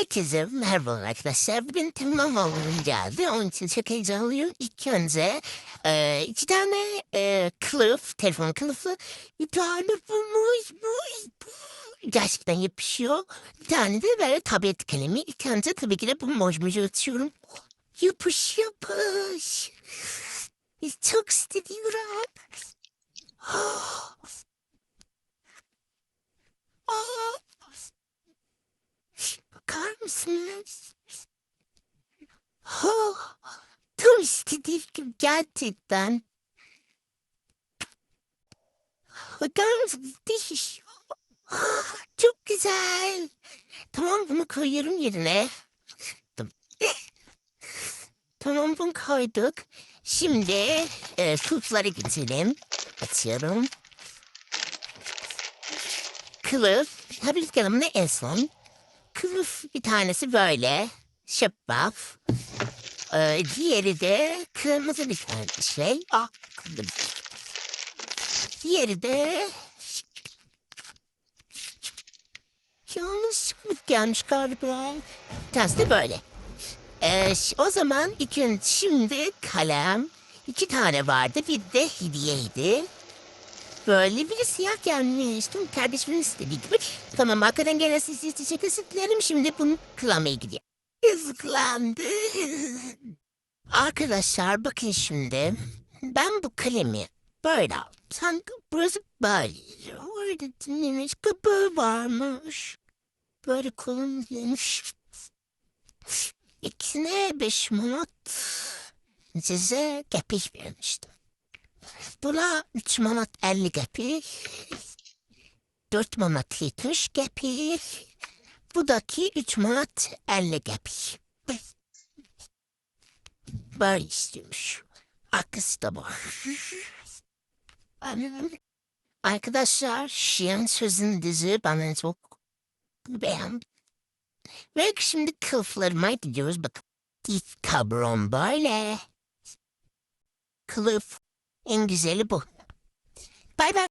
Herkese merhaba arkadaşlar. Bugün tamam oğlum geldi. Onun için çok heyecanlıyım. İlk önce e, iki tane e, kılıf, telefon kılıfı. Bir tane bulmuş. bu- bu- Gerçekten yapışıyor. Bir tane de böyle tablet kalemi. İlk önce tabii ki de bu mojmucu atıyorum. Yapış yapış. Çok istediyorum. Mısınız? Oh, tam istediğim gerçekten. Bakar. Ah, Çok güzel. Tamam bunu koyuyorum yerine. Tamam. Bunu koyduk. Şimdi e, tuzları getirelim. Açıyorum. Kılıf. Tabii ki en son. Kılıf bir tanesi böyle. Şeffaf. Ee, diğeri de kırmızı bir şey. Ah, kırmızı. Diğeri de... Yanlış mı gelmiş galiba? Tanesi de böyle. Ee, o zaman önce şimdi kalem. iki tane vardı. Bir de hediyeydi. Böyle bir siyah gelmiştim. Kardeşimin istediği gibi. Tamam hakikaten gene sizi teşekkür ederim. Şimdi bunu kılamaya gidiyor. Yazıklandı. Arkadaşlar bakın şimdi. Ben bu kalemi böyle aldım. Sanki burası böyle. Orada dinlemiş kapağı varmış. Böyle kullanılmış. İkisine beş manat. Size kepiş vermiştim. Buna 3 manat 50 qəpik, 4 manat 70 qəpik, budaki 3 manat 50 qəpik. Böyle istiyormuş. Arkası da bu. Arkadaşlar Şiyan sözün dizi bana çok beğendim. Ve şimdi kılıflarıma gidiyoruz. Bakın. İlk kabron böyle. Kılıf en güzeli bu. Bay bay.